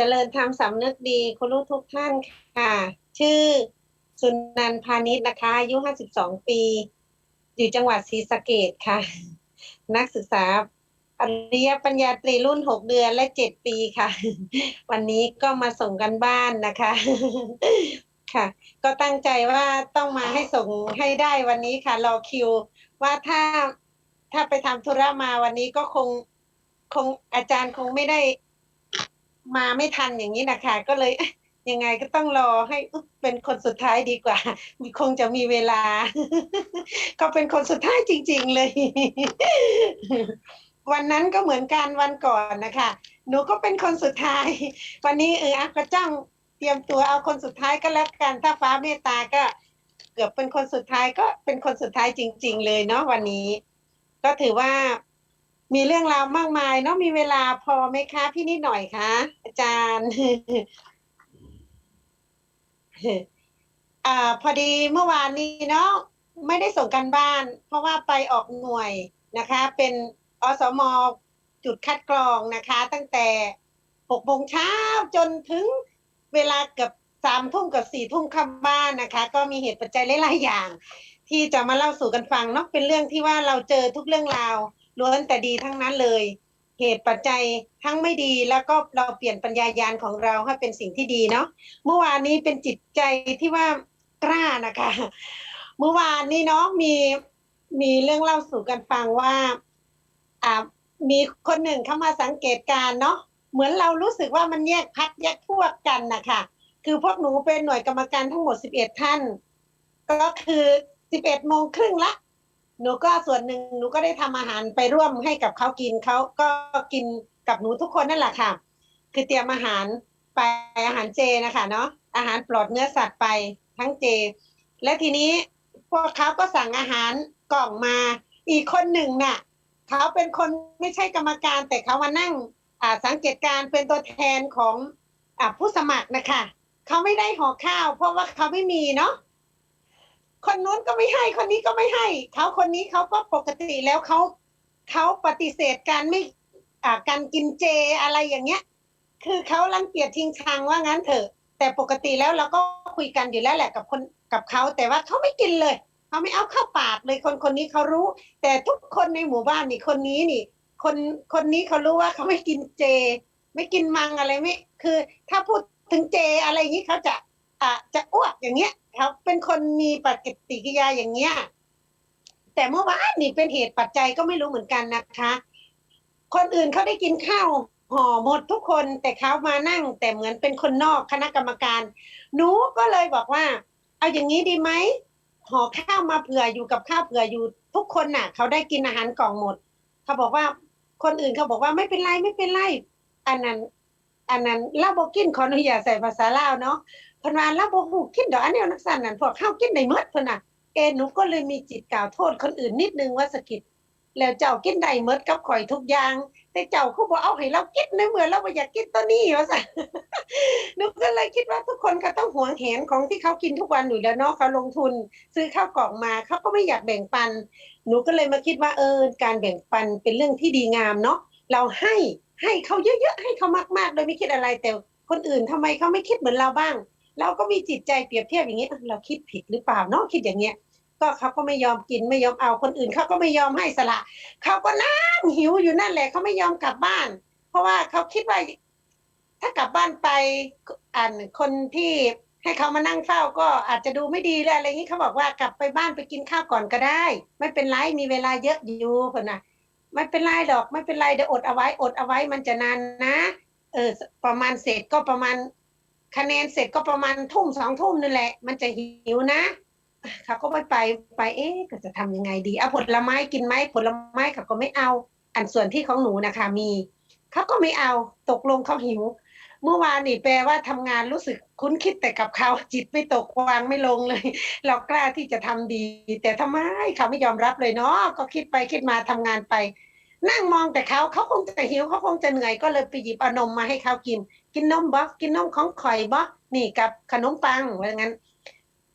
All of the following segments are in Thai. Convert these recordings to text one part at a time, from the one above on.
จริญธรรมสำนึกดีคุณลูกทุกท่านค่ะ ชื่อสุนันท์พาณิชย์นะคะอายุ 52 ปี อยู่จังหวัดศรีสะเกดค่ะ นักศึกษาปริญญาปัญญาตรีรุ่น 6 เดือนและ 7 ปีค่ะ วันนี้ก็มาส่งกันบ้านนะคะ ค่ะ ก็ตั้งใจว่าต้องมาให้ส่งให้ได้วันนี้ค่ะ รอคิว ว่าถ้าถ้าไปทำธุระมาวันนี้ก็คงคงอาจารย์คงไม่ได้ มาไม่ทันอย่างนี้นะคะก็เลยยังไงก็ต้องรอให้เป็นคนสุดท้ายดีกว่าคงจะมีเวลา ก็เป็นคนสุดท้ายจริง ๆ เลย วันนั้นก็เหมือนกันวันก่อนนะคะ หนูก็เป็นคนสุดท้าย วันนี้เอออะก็จ้องเตรียมตัวเอาคนสุดท้ายก็แล้วกันถ้าฟ้าเมตตาก็เกือบเป็นคนสุดท้ายก็เป็นคนสุดท้ายจริง ๆ เลยเนาะวันนี้ ก็ถือว่า มีเรื่องราวมากมายเนาะมีเวลาพอไหมคะ พี่นิดหน่อยคะอาจารย์อ่าพอดีเมื่อวานนี้เนาะไม่ได้ส่งกันบ้าน เพราะว่าไปออกหน่วยนะคะ เป็นอสมจุดคัดกรองนะคะ ตั้งแต่หกโมงเช้าจนถึงเวลาเกือบสามทุ่มกับสี่ทุ่มค่ำบ้านนะคะ ก็มีเหตุปัจจัยหลายๆอย่าง ที่จะมาเล่าสู่กันฟังเนาะเป็นเรื่องที่ว่าเราเจอทุกเรื่องราว ล้วนแต่ดีทั้งนั้นเลย เหตุปัจจัยทั้งไม่ดีแล้วก็เราเปลี่ยนปัญญายาณของเราให้เป็นสิ่งที่ดีเนาะเมื่อวานนี้เป็นจิตใจที่ว่ากล้านะคะ เมื่อวานนี้เนาะมีมีเรื่องเล่าสู่กันฟังว่าอ่ามีคนหนึ่งเข้ามาสังเกตการเนาะเหมือนเรารู้สึกว่ามันแยกพักแยกพวกกันนะคะคือพวกหนูเป็นหน่วยกรรมการทั้งหมด 11 ท่าน ก็คือ 11โมงครึ่งละ หนูก็ส่วนหนึ่งหนูก็ได้ทำอาหารไปร่วมให้กับเขากินเขาก็กินกับหนูทุกคนนั่นแหละค่ะ คือเตรียมอาหารไปอาหารเจนะคะเนาะอาหารปลอดเนื้อสัตว์ไปทั้งเจ และทีนี้พวกเขาก็สั่งอาหารกล่องมา อีกคนหนึ่งน่ะเขาเป็นคนไม่ใช่กรรมการ แต่เขามานั่งอ่าสังเกตการเป็นตัวแทนของอ่าผู้สมัครนะคะเขาไม่ได้ห่อข้าว เพราะว่าเขาไม่มีเนาะ คนนู้นก็ไม่ให้คนนี้ก็ไม่ให้เขาคนนี้เขาก็ปกติแล้วเขาเขาปฏิเสธการไม่อ่าการกินเจอะไรอย่างเงี้ย คือเขารังเกียจทิ้งชังว่างั้นเถอะ แต่ปกติแล้วเราก็คุยกันอยู่แล้วแหละกับคนกับเขาแต่ว่าเขาไม่กินเลยเขาไม่เอาเข้าปากเลยคนคนนี้เขารู้ แต่ทุกคนในหมู่บ้านนี่คนนี้นี่ คนคนนี้เขารู้ว่าเขาไม่กินเจ ไม่กินมังอะไรไม่คือ ถ้าพูดถึงเจอะไรอย่างนี้เขาจะอะ จะอ้วกอย่างเงี้ยเขาเป็นคนมีปฏิกิริยาอย่างเงี้ยแต่เมื่อวานนี่เป็นเหตุปัจจัยก็ไม่รู้เหมือนกันนะคะ คนอื่นเขาได้กินข้าวห่อหมดทุกคนแต่เขามานั่ง แต่เหมือนเป็นคนนอกคณะกรรมการหนูก็เลยบอกว่า เอาอย่างนี้ดีไหมห่อข้าวมาเผื่ออยู่กับข้าวเผื่ออยู่ทุกคนน่ะเขาได้กินอาหารกล่องหมดเขาบอกว่าคนอื่นเขาบอกว่าไม่เป็นไรไม่เป็นไรอันนั้นอันนั้นเล่าบอกกินขออนุญาตใส่ภาษาลาวเนาะ เพิ่นว่าเราบ่ฮู้กินดอกอันแนวนักสั่นนั่นพวกเฮากินได้หมดเพิ่นน่ะเอหนูก็เลยมีจิตกล่าวโทษคนอื่นนิดนึงว่าสะกิดแล้วเจ้ากินได้หมดกับข่อยทุกอย่าง แต่เจ้าคือบ่เอาให้เรากินในเมื่อเราบ่อยากกินตัวนี้ว่าซั่นหนูก็เลยคิดว่าทุกคนก็ต้องหวงแหนของที่เขากินทุกวันอยู่แล้วเนาะเขาลงทุน ซื้อข้าวกล่องมาเขาก็ไม่อยากแบ่งปัน หนูก็เลยมาคิดว่าเออการแบ่งปันเป็นเรื่องที่ดีงามเนาะเราให้ให้เขาเยอะๆให้เขามากๆ โดยไม่คิดอะไรแต่คนอื่นทำไมเขาไม่คิดเหมือนเราบ้าง เราก็มีจิตใจเปรียบเทียบอย่างนี้เอ้าเราคิดผิดหรือเปล่าเนาะคิดอย่างเงี้ย ก็เขาก็ไม่ยอมกินไม่ยอมเอาคนอื่นเขาก็ไม่ยอมให้สละเขาก็นั่งหิวอยู่นั่นแหละเขาไม่ยอมกลับบ้าน เพราะว่าเขาคิดว่าถ้ากลับบ้านไปอ่านคนที่ให้เขามานั่งเฝ้าก็อาจจะดูไม่ดีเลยอะไรอย่างนี้เขาบอกว่ากลับไปบ้านไปกินข้าวก่อนก็ได้ ไม่เป็นไรมีเวลาเยอะอยู่เพิ่นน่ะไม่เป็นไรดอกไม่เป็นไรเดี๋ยวอดเอาไว้อดเอาไว้มันจะนานนะ เออประมาณเสร็จก็ประมาณ คะแนนเสร็จก็ประมาณทุ่มสองทุ่มนั่นแหละ มันจะหิวนะเขาก็ไม่ไปไปเอ๊ะก็จะทำยังไงดีเอาผลไม้กินไหมผลไม้เขาก็ไม่เอา อันส่วนที่ของหนูนะคะ มีเขาก็ไม่เอาตกลงเขาหิว เมื่อวานนี่แปลว่าทำงานรู้สึกคุ้นคิดแต่กับเขาจิตไม่ตกวางไม่ลงเลย เรากล้าที่จะทำดี แต่ทำไมเขาไม่ยอมรับเลยเนาะก็คิดไปคิดมาทำงานไป นั่งมองแต่เขาเขาคงจะหิวเขาคงจะเหนื่อยก็เลยไปหยิบเอานมมาให้เขากิน กินนมบ่กินนมของข่อยบ่นี่กับขนมปังว่างั้น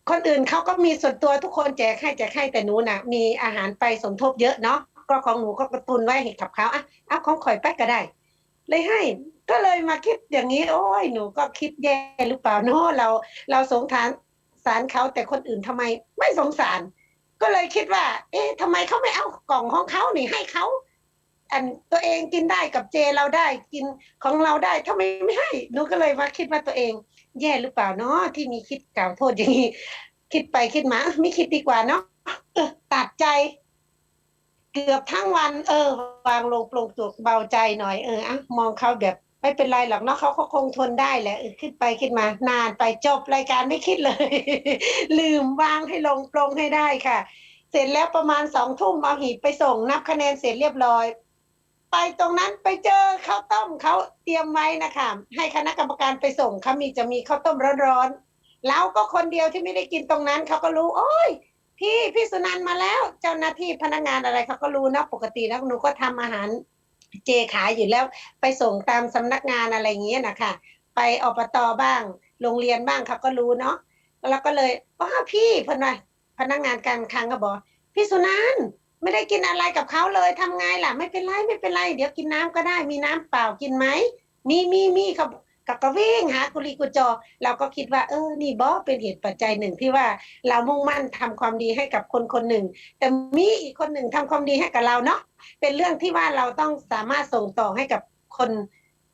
คนอื่นเขาก็มีส่วนตัวทุกคนแจกให้แจกให้แต่หนูน่ะ มีอาหารไปสมทบเยอะเนาะก็ของหนูก็กระตุนไว้ให้กับเขาอะเอาของข่อยไปก็ได้ เลยให้ก็เลยมาคิดอย่างนี้ โอ้ยหนูก็คิดแย่หรือเปล่าเนาะเรา เราสงสารสารเขาแต่คนอื่นทำไม ไม่สงสาร ก็เลยคิดว่า เอ๊ะทำไมเขาไม่เอากล่องของเขานี่ให้เขา อันตัวเองกินได้กับเจเราได้กินของเราได้ทำไมไม่ให้หนูก็เลยมาคิดว่าตัวเอง แย่หรือเปล่าเนาะที่มีคิดกล่าวโทษอย่างนี้คิดไปคิดมาไม่คิดดีกว่าเนาะตัดใจ เกือบทั้งวัน เออ วางลงโปร่งจุกเบาใจหน่อยเอออะมองเขาแบบไม่เป็นไรหรอกเนาะเขาก็คงทนได้แหละขึ้นไปขึ้นมา นานไปจบรายการไม่คิดเลย ลืมวางให้ลงปรงให้ได้ค่ะ เสร็จแล้วประมาณสองทุ่มเอาหีบไปส่งนับคะแนนเสร็จเรียบร้อย ไปตรงนั้นไปเจอข้าวต้มเขาเตรียมไว้นะคะให้คณะกรรมการไปส่งเขามีจะมีข้าวต้มร้อนๆแล้วก็คนเดียวที่ไม่ได้กินตรงนั้นเขาก็รู้ โอ้ยพี่พี่สุนันมาแล้วเจ้าหน้าที่พนักงานอะไรเขาก็รู้นะปกติแล้วหนูก็ทำอาหารเจขายอยู่แล้ว ไปส่งตามสำนักงานอะไรอย่างเงี้ยนะคะไปอบตบ้าง โรงเรียนบ้างเขาก็รู้เนาะแล้วก็เลยว่าพี่พนว่าพนักงานการคลังก็บอกพี่สุนันท์ ไม่ได้กินอะไรกับเขาเลยทำไงล่ะ ไม่เป็นไรไม่เป็นไร เดี๋ยวกินน้ำก็ได้มีน้ำเปล่ากินไหมมีมีมีเขากับก็วิ่งหากุลีกุจอ เราก็คิดว่าเออนี่บอเป็นเหตุปัจจัยหนึ่งที่ว่าเรามุ่งมั่นทำความดีให้กับคนคนหนึ่ง แต่มีอีกคนหนึ่งทำความดีให้กับเราเนาะเป็นเรื่องที่ว่าเราต้องสามารถส่งต่อให้กับคน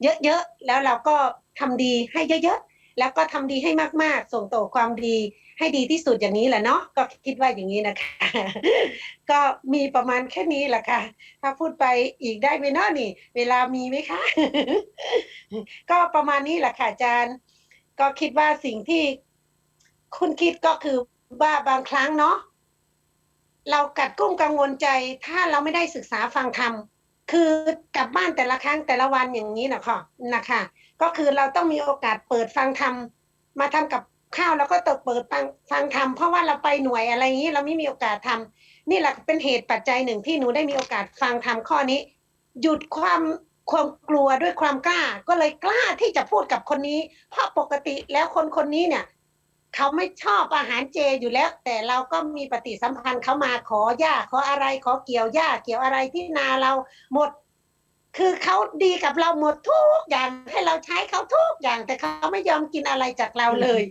เยอะๆแล้วเราก็ทำดีให้เยอะๆแล้วก็ทำดีให้มากๆ ส่งต่อความดี ให้ดีที่สุดอย่างนี้แหละเนาะก็คิดว่าอย่างนี้นะคะ ก็มีประมาณแค่นี้แหละค่ะ ถ้าพูดไปอีกได้ไหมเนาะนี่ เวลามีไหมคะ ก็ประมาณนี้แหละค่ะอาจารย์ ก็คิดว่าสิ่งที่คุณคิดก็คือว่าบางครั้งเนาะเรากัดกุ้มกังวลใจ ถ้าเราไม่ได้ศึกษาฟังธรรมคือกลับบ้านแต่ละครั้งแต่ละวันอย่างนี้นะคะนะคะ ก็คือเราต้องมีโอกาสเปิดฟังธรรมมาทำกับ ข้าวแล้วก็ต้องเปิดฟังฟังธรรมเพราะว่าเราไปหน่วยอะไรอย่างนี้เราไม่มีโอกาสทำนี่แหละเป็นเหตุปัจจัยหนึ่งที่หนูได้มีโอกาสฟังธรรมข้อนี้ หยุดความความกลัวด้วยความกล้า ก็เลยกล้าที่จะพูดกับคนนี้ เพราะปกติแล้วคนคนนี้เนี่ยเขาไม่ชอบอาหารเจอยู่แล้ว แต่เราก็มีปฏิสัมพันธ์เขามาขอหญ้าขออะไรขอเกี่ยวหญ้าเกี่ยวอะไรที่นาเราหมด คือเขาดีกับเราหมดทุกอย่างให้เราใช้เขาทุกอย่าง แต่เขาไม่ยอมกินอะไรจากเราเลย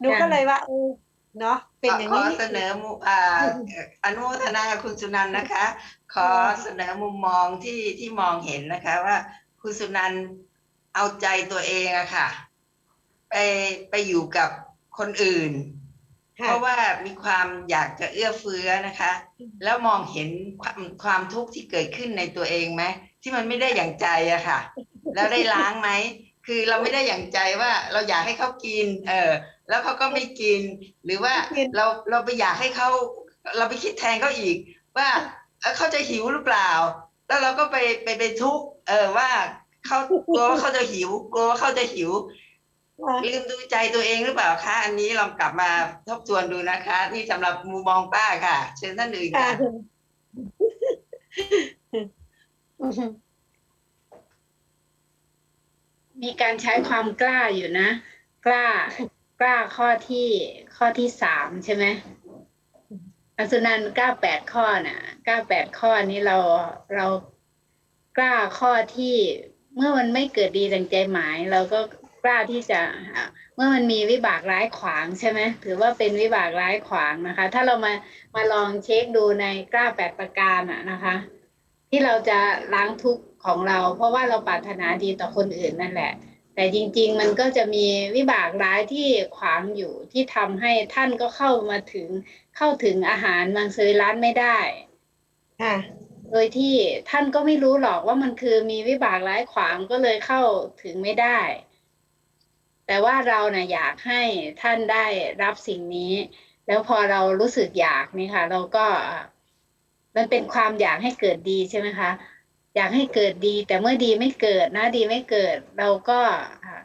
หนูก็เลยว่าเออเนาะเป็นอย่างขอนี้เสนอมุอ่าอนุโมทนากับคุณสุนันท์นะคะ ขอเสนอมุมมองที่ที่มองเห็นนะคะว่าคุณสุนันท์เอาใจตัวเองอะค่ะ ไปไปอยู่กับคนอื่น เพค่ะราะว่ามีความอยากจะเอื้อเฟื้อนะคะ แล้วมองเห็นความความทุกข์ที่เกิดขึ้นในตัวเองไหม ที่มันไม่ได้อย่างใจอะค่ะ แล้วได้ล้างไหมคือเราไม่ได้อย่างใจว่าเราอยากให้เขากิน เออ แล้วเขาก็ไม่กิน หรือว่าไม่กินเราเราไปอยากให้เขาเราไปคิดแทนเขาอีก ว่าเอ้อเขาจะหิวหรือเปล่า แล้วเราก็ไปไปไปทุกข์เออว่าเขากลัวว่าเขาจะหิวกลัวว่าเขาจะหิวลืมดูใจตัวเองหรือเปล่าคะอันนี้ลองกลับมาทบทวนดูนะคะ นี่สำหรับมุมมองป้าค่ะ เชิญท่านอื่นค่ะค่ะ มีการใช้ความกล้าอยู่นะ กล้า กล้าข้อที่ข้อที่สามใช่ไหมอสุนันท์กล้าแปดข้อน่ะกล้าแปดข้อนี้เราเรากล้าข้อที่เมื่อมันไม่เกิดดีดังใจหมาย เราก็กล้าที่จะอะเมื่อมันมีวิบากร้ายขวางใช่ไหมถือว่าเป็นวิบากร้ายขวางนะคะ ถ้าเรามามาลองเช็คดูในกล้าแปดประการอะนะคะ ที่เราจะล้างทุกข์ของเรา เพราะว่าเราปรารถนาดีต่อคนอื่นนั่นแหละ แต่จริง ๆ มันก็จะมีวิบากร้ายที่ขวางอยู่ที่ทำให้ท่านก็เข้ามาถึงเข้าถึงอาหารมังสวิรัตไม่ได้ค่ะโดยที่ท่านก็ไม่รู้หรอกว่ามันคือมีวิบากร้ายขวางก็เลยเข้าถึงไม่ได้ แต่ว่าเรานะ่ะอยากให้ท่านได้รับสิ่งนี้ แล้วพอเรารู้สึกอยากนี่ค่ะ เราก็ มันเป็นความอยากให้เกิดดีใช่ไหมคะ อยากให้เกิดดี แต่เมื่อดีไม่เกิดนะดีไม่เกิด เราก็อ่า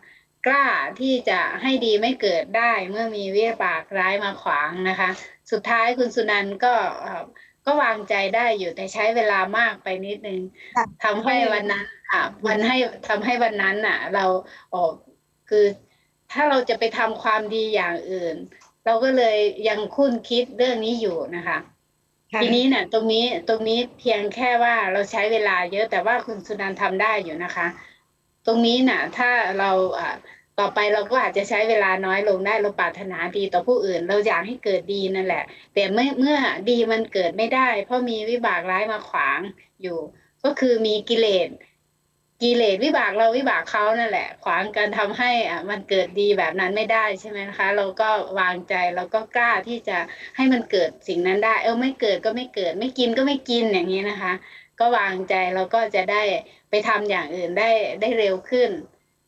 กล้าที่จะให้ดีไม่เกิดได้ เมื่อมีวิบากร้ายมาขวางนะคะ สุดท้ายคุณสุนันท์ก็เอ่อก็วางใจได้อยู่แต่ใช้เวลามากไปนิดนึงค่ะทำให้วันนั้นอะวันให้ทำให้วันนั้นอะ เราออกคือถ้าเราจะไปทำความดีอย่างอื่น เราก็เลยยังคุ้นคิดเรื่องนี้อยู่นะคะค่ะ ทีนี้เนี่ยตรงนี้ตรงนี้เพียงแค่ว่าเราใช้เวลาเยอะแต่ว่าคุณสุนันท์ทำได้อยู่นะคะ ตรงนี้น่ะ ถ้าเราต่อไปเราก็อาจจะใช้เวลาน้อยลงได้เราปรารถนาดีต่อผู้อื่น เราอยากให้เกิดดีนั่นแหละ แต่เมื่อเมื่อดีมันเกิดไม่ได้ เพราะมีวิบากร้ายมาขวางอยู่ ก็คือมีกิเลส กิเลสวิบากเราวิบากเขานั่นแหละ ขวางการทำให้อะมันเกิดดีแบบนั้นไม่ได้ใช่ไหมคะ เราก็วางใจเราก็กล้าที่จะให้มันเกิดสิ่งนั้นได้ เออไม่เกิดก็ไม่เกิด ไม่กินก็ไม่กินอย่างนี้นะคะ ก็วางใจเราก็จะได้ไปทำอย่างอื่นได้ได้เร็วขึ้น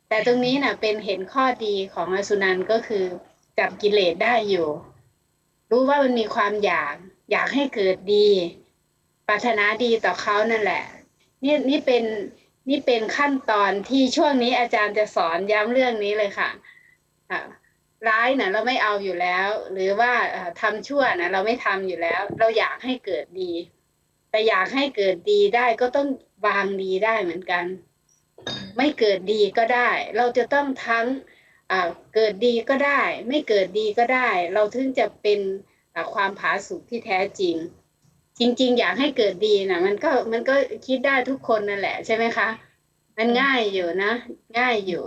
แต่ตรงนี้น่ะเป็นเห็นข้อดีของอสุนันก็คือจับกิเลสได้อยู่ รู้ว่ามันมีความอยากอยากให้เกิดดีปรารถนาดีต่อเขานั่นแหละนี่นี่เป็น นี่เป็นขั้นตอนที่ช่วงนี้อาจารย์จะสอนย้ำเรื่องนี้เลยค่ะร้ายนะเราไม่เอาอยู่แล้ว หรือว่าทำชั่วนะเราไม่ทำอยู่แล้ว เราอยากให้เกิดดี แต่อยากให้เกิดดีได้ก็ต้องวางดีได้เหมือนกัน ไม่เกิดดีก็ได้ เราจะต้องทั้งเกิดดีก็ได้ ไม่เกิดดีก็ได้ เราถึงจะเป็นความผาสุกที่แท้จริง จริง ๆ อยากให้เกิดดีนะมันก็มันก็คิดได้ทุกคนนั่นแหละใช่ไหมคะ มันง่ายอยู่นะ ง่ายอยู่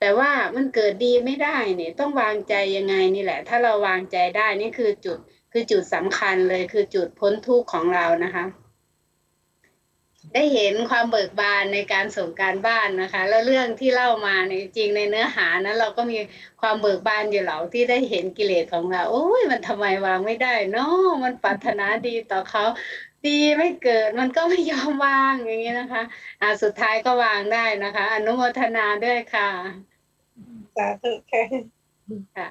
แต่ว่ามันเกิดดีไม่ได้เนี่ย ต้องวางใจยังไงนี่แหละ ถ้าเราวางใจได้นี่คือจุดคือจุดสำคัญเลยคือจุดพ้นทุกข์ของเรานะคะ ได้เห็นความเบิกบานในการส่งการบ้านนะคะ แล้วเรื่องที่เล่ามาเนี่ยจริงในเนื้อหานั้น เราก็มีความเบิกบานอยู่เหล่าที่ได้เห็นกิเลสของเราโอ้ยมันทำไมวางไม่ได้เนาะมันปรารถนาดีต่อเขาดีไม่เกิดมันก็ไม่ยอมวางอย่างนี้นะคะ อ่าสุดท้ายก็วางได้นะคะ อนุโมทนาด้วยค่ะสาธุค่ะค่ะ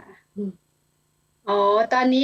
อ๋อตอนนี้